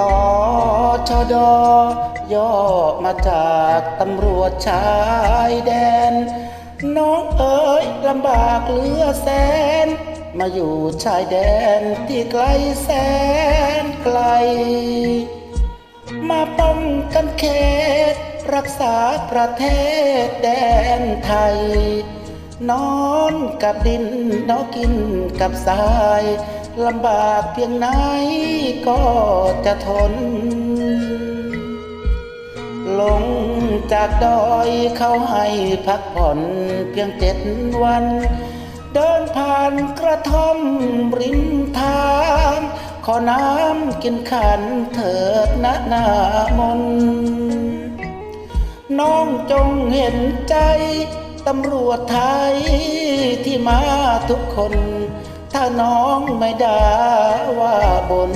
ต่อชดอย่อมาจากตำรวจชายแดน น้องเอ๋ยลำบากเหลือแสน มาอยู่ชายแดนที่ไกลแสนไกล มาป้องกันเขตรักษาประเทศแดนไทย นอนกับดินนอกินกับทราย ลำบากเพียงไหนก็จะทน ลงจากดอยเขาให้พักผ่อนเพียงเจ็ดวัน เดินผ่านกระท่อมริมทาง ขอน้ำกินขันเถิดนะหนามน น้องจงเห็นใจตำรวจไทยที่มาทุกคน ถ้าน้องไม่ด่าว่าบน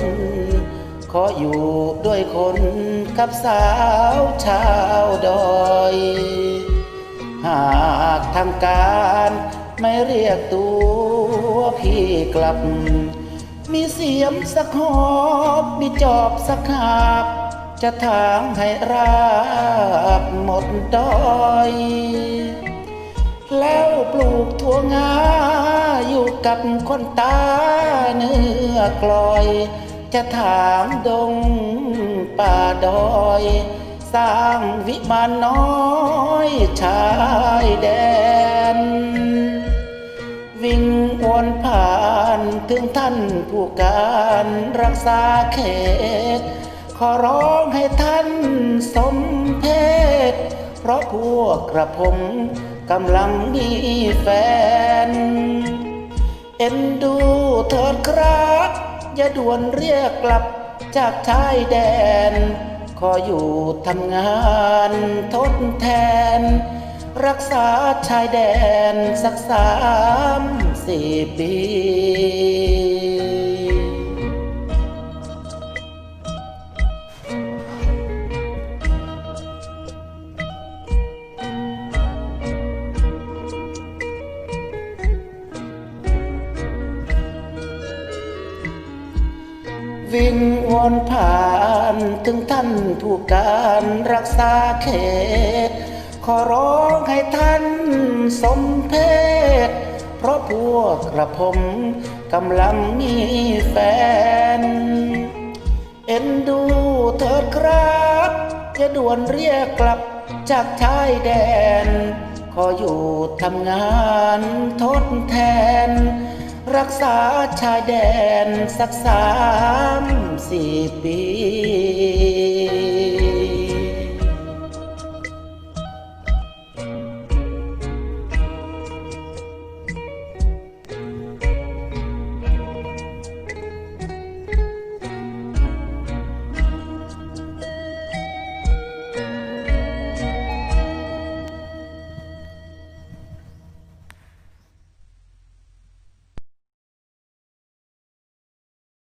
ขออยู่ด้วยคนกับสาวชาวดอย หากทางการไม่เรียกตัวพี่กลับ มีเสียมสักหอบมีจอบสักหาบ จะทางให้ราบหมดดอย แล้วปลูกถั่วงาอยู่กับคนตาเนื้อกลอย จะถางดงป่าดอย สร้างวิมานน้อยชายแดน วิ่งวนผ่านถึงท่านผู้การรักษาเขตขอร้องให้ท่านสมเพศเพราะพวกกระผม กำลังมีแฟน เอ็นดูเถิดครับ อย่าด่วนเรียกกลับจากชายแดน ขออยู่ทำงานทดแทน รักษาชายแดนสักสามสี่ปี วิ่งวนผ่านถึงท่านผู้การรักษาเขต ขอร้องให้ท่านสมเพศ เพราะพวกกระผมกำลังมีแฟน เอ็นดูเถิดครับอย่าด่วนเรียกกลับจากชายแดน ขออยู่ทำงานทดแทน รักษาชายแดนสักสามสี่ปี